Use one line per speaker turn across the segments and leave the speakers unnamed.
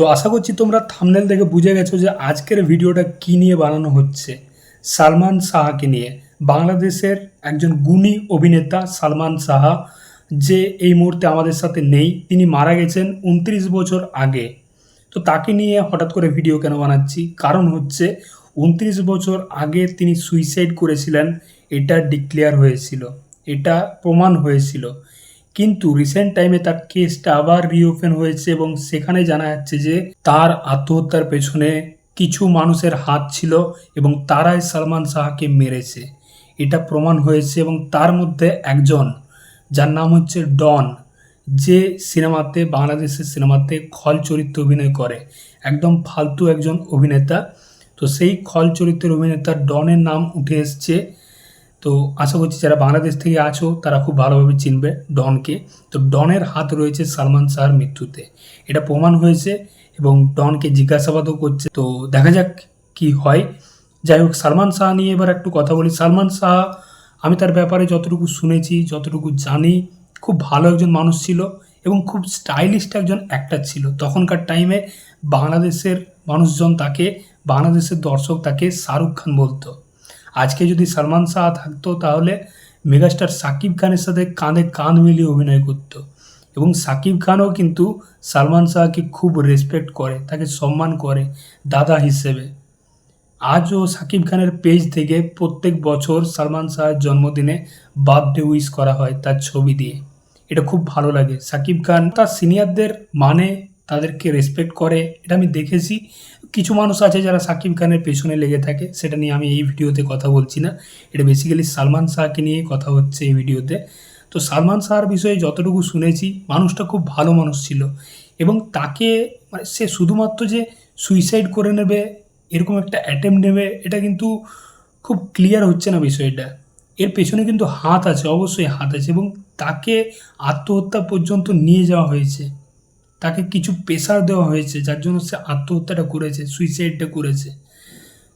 তো আশা করছি তোমরা থামনেল দেখে বুঝে গেছো যে আজকের ভিডিওটা কী নিয়ে বানানো হচ্ছে। সালমান সাহাকে নিয়ে। বাংলাদেশের একজন গুণী অভিনেতা সালমান সাহা যে এই মুহূর্তে আমাদের সাথে নেই, তিনি মারা গেছেন উনত্রিশ বছর আগে। তো তাকে নিয়ে হঠাৎ করে ভিডিও কেন বানাচ্ছি? কারণ হচ্ছে উনত্রিশ বছর আগে তিনি সুইসাইড করেছিলেন, এটা ডিক্লেয়ার হয়েছিল। এটা প্রমাণ হয়েছিল। কিন্তু রিসেন্ট টাইমে তার কেসটা আবার রিওপেন হয়েছে এবং সেখানে জানা যাচ্ছে যে তার আত্মহত্যার পেছনে কিছু মানুষের হাত ছিল এবং তারাই সালমান শাহকে মেরেছে। এটা প্রমাণ হয়েছে এবং তার মধ্যে একজন, যার নাম হচ্ছে ডন, যে সিনেমাতে, বাংলাদেশের সিনেমাতে খল চরিত্রে অভিনয় করে। একদম ফালতু একজন অভিনেতা। তো সেই খল চরিত্রের অভিনেতা ডনের নাম উঠে এসছে তো আশা করছি যারা বাংলাদেশ থেকে আছো, তারা খুব ভালোভাবে চিনবে ডনকে। তো ডনের হাত রয়েছে সালমান শাহর মৃত্যুতে। এটা প্রমাণ হয়েছে এবং ডনকে জিজ্ঞাসাবাদও করছে। তো দেখা যাক কি হয়। যাই হোক, সালমান শাহ নিয়ে এবার একটু কথা বলি। সালমান শাহ, আমি তার ব্যাপারে যতটুকু শুনেছি, যতটুকু জানি, খুব ভালো একজন মানুষ ছিল এবং খুব স্টাইলিস্ট একজন অ্যাক্টার ছিল। তখনকার টাইমে বাংলাদেশের মানুষজন তাকে, বাংলাদেশের দর্শক তাকে শাহরুখ খান বলতো। আজকে যদি সালমান শাহ থাকতো, তাহলে মেগাস্টার সাকিব খানের সাথে কাঁধে কাঁধ মিলিয়ে অভিনয় করতো। এবং সাকিব খানও কিন্তু সালমান শাহকে খুব রেসপেক্ট করে, তাকে সম্মান করে দাদা হিসেবে। আজও সাকিব খানের পেজ থেকে প্রত্যেক বছর সালমান শাহের জন্মদিনে বার্থডে উইশ করা হয় তার ছবি দিয়ে। এটা খুব ভালো লাগে। সাকিব খান তার সিনিয়রদের মানে তাদেরকে রেসপেক্ট করে, এটা আমি দেখেছি। কিছু মানুষ আছে যারা সাকিব খানের পেছনে লেগে থাকে, সেটা নিয়ে আমি এই ভিডিওতে কথা বলছি না। এটা বেসিক্যালি সালমান শাহকে নিয়ে কথা হচ্ছে এই ভিডিওতে। তো সালমান শাহর বিষয়ে যতটুকু শুনেছি, মানুষটা খুব ভালো মানুষ ছিল। এবং তাকে মানে সে শুধুমাত্র যে সুইসাইড করে নেবে, এরকম একটা অ্যাটেম্প নেবে, এটা কিন্তু খুব ক্লিয়ার হচ্ছে না বিষয়টা। এর পেছনে কিন্তু হাত আছে, অবশ্যই হাত আছে এবং তাকে আত্মহত্যা পর্যন্ত নিয়ে যাওয়া হয়েছে। তাকে কিছু প্রেশার দেওয়া হয়েছে, যার জন্য সে আত্মহত্যাটা করেছে সুইসাইডটা করেছে।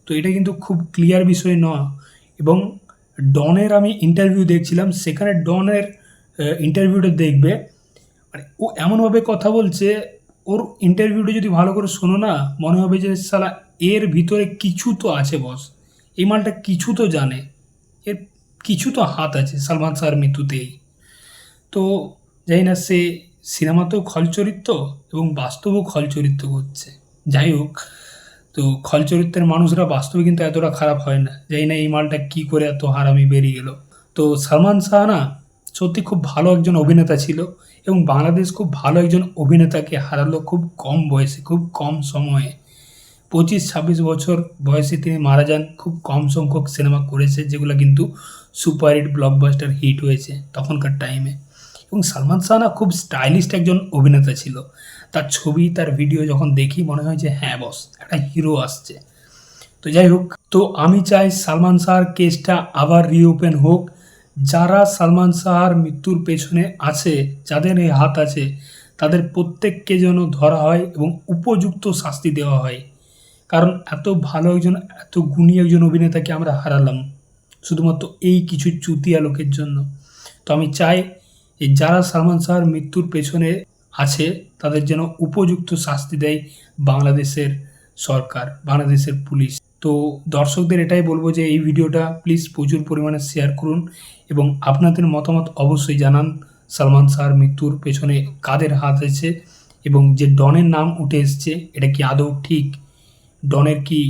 তো এটা কিন্তু খুব ক্লিয়ার বিষয় নয়। এবং ডনের আমি ইন্টারভিউ দেখছিলাম, সেখানে ডনের ইন্টারভিউটা দেখবে। মানে ও এমনভাবে কথা বলছে, ওর ইন্টারভিউটা যদি ভালো করে শোনো না, মনে হবে যে সালা এর ভিতরে কিছু তো আছে বস এই মালটা কিছু তো জানে। এর কিছু তো হাত আছে, সালমান শাহর মৃত্যুতেই। তো যাই না, সে সিনেমাতেও খল চরিত্র এবং বাস্তবেও খল চরিত্র করছে যাই হোক, তো খল চরিত্রের মানুষরা বাস্তবে কিন্তু এতটা খারাপ হয় না। যাই না এই মালটা কী করে এত হারামি বেরিয়ে গেল তো সালমান শাহ না সত্যি খুব ভালো একজন অভিনেতা ছিল এবং বাংলাদেশ খুব ভালো একজন অভিনেতাকে হারালো খুব কম বয়সে, খুব কম সময়ে। পঁচিশ, ছাব্বিশ বছর বয়সে তিনি মারা যান। খুব কম সংখ্যক সিনেমা করেছে, যেগুলো কিন্তু সুপারহিট ব্লকবাস্টার হিট হয়েছে তখনকার টাইমে এবং সালমান শাহ না খুব স্টাইলিস্ট একজন অভিনেতা ছিল। তার ছবি, তার ভিডিও যখন দেখি মনে হয় যে হ্যাঁ বস একটা হিরো আসছে। তো যাই হোক, তো আমি চাই সালমান শাহর কেসটা আবার রিওপেন হোক। যারা সালমান শাহর মৃত্যুর পেছনে আছে, যাদের এই হাত আছে, তাদের প্রত্যেককে যেন ধরা হয় এবং উপযুক্ত শাস্তি দেওয়া হয়। কারণ এত ভালো একজন, এত গুণী একজন অভিনেতাকে আমরা হারালাম, শুধুমাত্র এই কিছু চুতিয়া লোকের জন্য। তো আমি চাই যারা সালমান শাহর মৃত্যুর পেছনে আছে, তাদের যেন উপযুক্ত শাস্তি দেয় বাংলাদেশের সরকার, বাংলাদেশের পুলিশ। তো দর্শকদের এটাই বলব যে এই ভিডিওটা প্লিজ প্রচুর পরিমাণে শেয়ার করুন এবং আপনাদের মতামত অবশ্যই জানান সালমান শাহর মৃত্যুর পেছনে কাদের হাত আছে এবং যে ডনের নাম উঠে এসছে, এটা কি আদৌ ঠিক? ডনের কি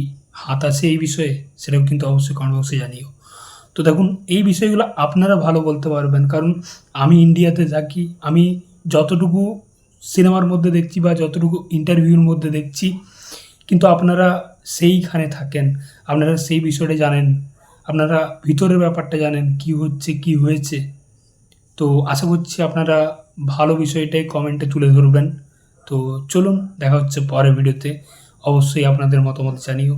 হাত আছে এই বিষয়ে, সেটাও কিন্তু অবশ্যই কমেন্ট বক্সে জানিও। তো দেখুন, এই বিষয়গুলো আপনারা ভালো বলতে পারবেন। কারণ আমি ইন্ডিয়াতে থাকি, আমি যতটুকু সিনেমার মধ্যে দেখছি বা যতটুকু ইন্টারভিউর মধ্যে দেখছি, কিন্তু আপনারা সেইখানে থাকেন, আপনারা সেই বিষয়টা জানেন, আপনারা ভিতরের ব্যাপারটা জানেন, কি হচ্ছে, কি হয়েছে। তো আশা করছি আপনারা ভালো বিষয়টাই কমেন্টে তুলে ধরবেন। তো চলুন, দেখা হচ্ছে পরের ভিডিওতে। অবশ্যই আপনাদের মতামত জানিও।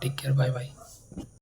Take care bye bye